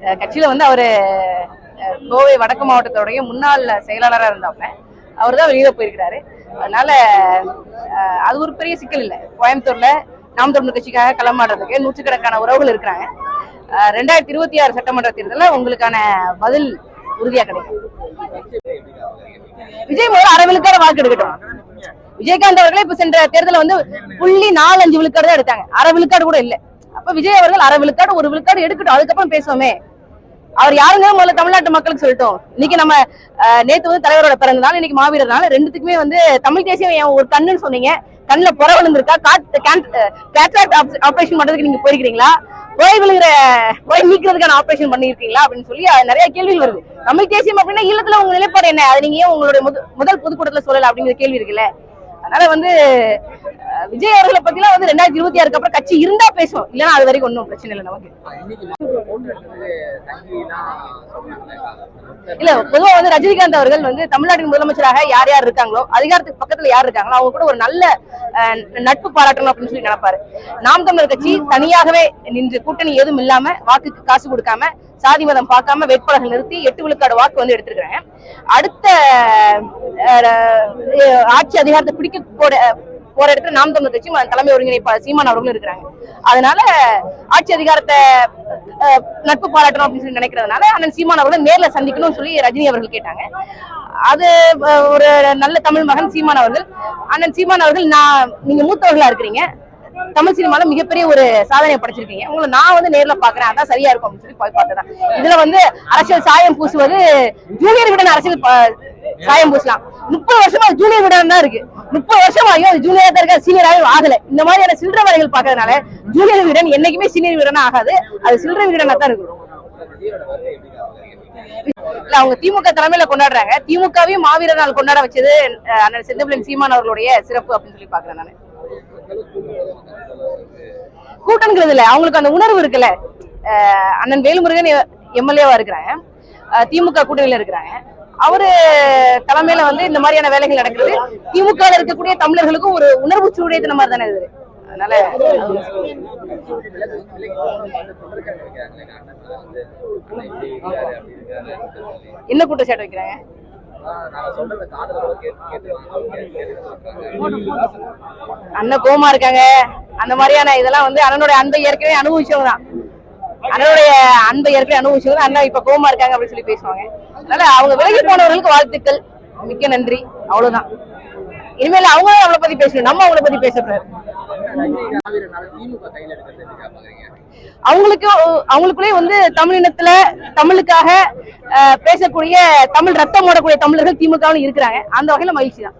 கட்சியில் கட்சியில வந்து அவர் கோவை வடக்கு மாவட்டத்தோடைய முன்னாள் செயலாளராக இருந்தாப்ல அவர் தான் வெளியில் போயிருக்கிறாரு. அதனால அது ஒரு பெரிய சிக்கல் இல்லை. கோயம்புத்தூர்ல நாம் தமிழ் கட்சிக்காக களமாடுறதுக்கு நூற்றுக்கணக்கான உறவுகள் இருக்கிறாங்க. ரெண்டாயிரத்தி இருபத்தி ஆறு சட்டமன்ற தேர்தலில் உங்களுக்கான பதில் உறுதியா கிடைக்கும். விஜய் முதல்ல அரை விழுக்காடு வாக்கு எடுக்கட்டும். விஜயகாந்த் அவர்களே இப்ப சென்ற தேர்தலில் வந்து புள்ளி நாலு அஞ்சு விழுக்காடு தான் எடுத்தாங்க. அரை விழுக்காடு கூட இல்ல. அப்ப விஜய் அவர்கள் அரை விழுக்காடு ஒரு விழுக்காடு எடுக்கட்டும். அதுக்கப்புறம் பேசுவோமே. அவர் யாருங்க? முதல்ல தமிழ்நாட்டு மக்களுக்கு சொல்லிட்டோம். இன்னைக்கு நம்ம நேத்து வந்து தலைவரோட பிறந்த நாள் இன்னைக்கு மாவீரர் நாள் ரெண்டுத்துக்குமே வந்து தமிழ் தேசியம் ஒரு கண்ணுன்னு சொன்னீங்க. கண்ணுல புற விழுந்திருக்கா? கேட்ராக்ட் ஆபரேஷன் பண்றதுக்கு நீங்க போயிருக்கீங்களா புகை விழுகிற புகை நீக்கிறதுக்கான ஆபரேஷன் பண்ணிருக்கீங்களா அப்படின்னு சொல்லி நிறைய கேள்விகள் வருது. தமிழ் தேசியம் அப்படின்னா இல்லத்துல உங்க நிலைப்பாடு என்ன? அது நீங்க ஏன் உங்களுடைய முத- முதல் பொதுக்கூட்டத்துல சொல்லல அப்படிங்கிற கேள்வி இருக்குல்ல. அதனால வந்து விஜய் அவர்களை பத்திலாம் வந்து ரெண்டாயிரத்தி இருபத்தி ஆறுக்கு அப்புறம் கட்சி இருந்தா பேசுவோம். இல்லைன்னா அது வரைக்கும் ஒன்றும் பிரச்சனை இல்லை நமக்கு. இல்ல பொதுவா வந்து ரஜினிகாந்த் அவர்கள் வந்து தமிழ்நாட்டின் முதலமைச்சராக யார் யார் இருக்காங்களோ அதிகாரத்துக்கு பக்கத்துல யார் இருக்காங்களோ அவங்க கூட ஒரு நல்ல நட்பு பாராட்டணும் அப்படின்னு சொல்லி நினைப்பாரு. நாம் தமிழர் கட்சி தனியாகவே நின்று கூட்டணி எதுவும் இல்லாம வாக்குக்கு காசு கொடுக்காம சாதி மதம் பார்க்காம வேட்பாளர்கள் நிறுத்தி எட்டு விழுக்காடு வாக்கு வந்து எடுத்திருக்காங்க அடுத்த ஆட்சி அதிகாரத்தை பிடிக்க போற போற இடத்துல நாம் தமிழ் கட்சி தலைமை ஒருங்கிணைப்பாளர் சீமான் அவர்களும் இருக்கிறாங்க. அதனால ஆட்சி அதிகாரத்தை நட்பு பாராட்டணும் அப்படின்னு சொல்லி நினைக்கிறதுனால அண்ணன் சீமான் அவர்களை நேர்ல சந்திக்கணும்னு சொல்லி ரஜினி அவர்கள் கேட்டாங்க. அது ஒரு நல்ல தமிழ் மகன் சீமான் அவர்கள். அண்ணன் சீமான் அவர்கள் நான் நீங்க மூத்தவர்களா இருக்கிறீங்க. தமிழ் சினிமால மிகப்பெரிய ஒரு சாதனையை படைச்சிருக்கீங்க. உங்களை நான் வந்து நேர்ல பாக்குறேன் அதான் சரியா இருக்கும் அப்படின்னு சொல்லி போய் பார்த்ததான் இதுல வந்து அரசியல் சாயம் பூசுவது ஜூனியர் விட அரசியல் ப- சாயம் பூசலாம். முப்பது வருஷமா ஜூனியர் விடன் தான் இருக்கு. முப்பது வருஷமா ஐயோ அது தான் இருக்கு? சீனியராகவே ஆகல. இந்த மாதிரியான சில்லற வரைகள் பாக்குறதுனால ஜூனியர் விடன் என்னைக்குமே சீனியர் விடனா ஆகாது. அது சில்லற விடனா தான் இருக்கும் இல்ல அவங்க திமுக தலைமையில கொண்டாடுறாங்க. திமுகவையும் மாவீரர் நாள் கொண்டாட வச்சது அண்ணன் செந்தமிழன் சீமான் அவர்களுடைய சிறப்பு அப்படின்னு சொல்லி பாக்குறேன் நான். கூட்டம்ங்கிறது இல்ல. அவங்களுக்கு அந்த உணர்வு இருக்குல்ல. அஹ், அண்ணன் வேலுமுருகன் எம்எல்ஏவா இருக்கிறாங்க. அஹ், திமுக கூட்டணியில இருக்கிறாங்க. அவரு தலைமையில வந்து இந்த மாதிரியான வேலைகள் நடக்குது. திமுக இருக்கக்கூடிய தமிழர்களுக்கும் ஒரு உணர்வு சூடியது மாதிரி தானே இது. அதனால என்ன குற்றச்சாட்டு வைக்கிறாங்க? அண்ணன் கோமா இருக்காங்க. அந்த மாதிரியான இதெல்லாம் வந்து அண்ணனுடைய அன்பை ஏற்கனவே அனுபவிச்சவங்க தான். அண்ணனுடைய அன்பை ஏற்கனவே அனுபவிச்சவங்க அண்ணா இப்ப கோமா இருக்காங்க அப்படின்னு சொல்லி பேசுவாங்க. அதனால அவங்க விலகி போனவர்களுக்கு வாழ்த்துக்கள். மிக்க நன்றி. அவ்வளவுதான். இனிமேல் அவங்க அவளை பத்தி பேசணும். நம்ம அவங்கள பத்தி பேசக்கூடாது அவங்களுக்கு அவங்களுக்குள்ளே வந்து தமிழினத்துல தமிழுக்காக பேசக்கூடிய தமிழ் ரத்தம் ஓடக்கூடிய தமிழர்கள் திமுக இருக்கிறாங்க. அந்த வகையில மகிழ்ச்சி தான்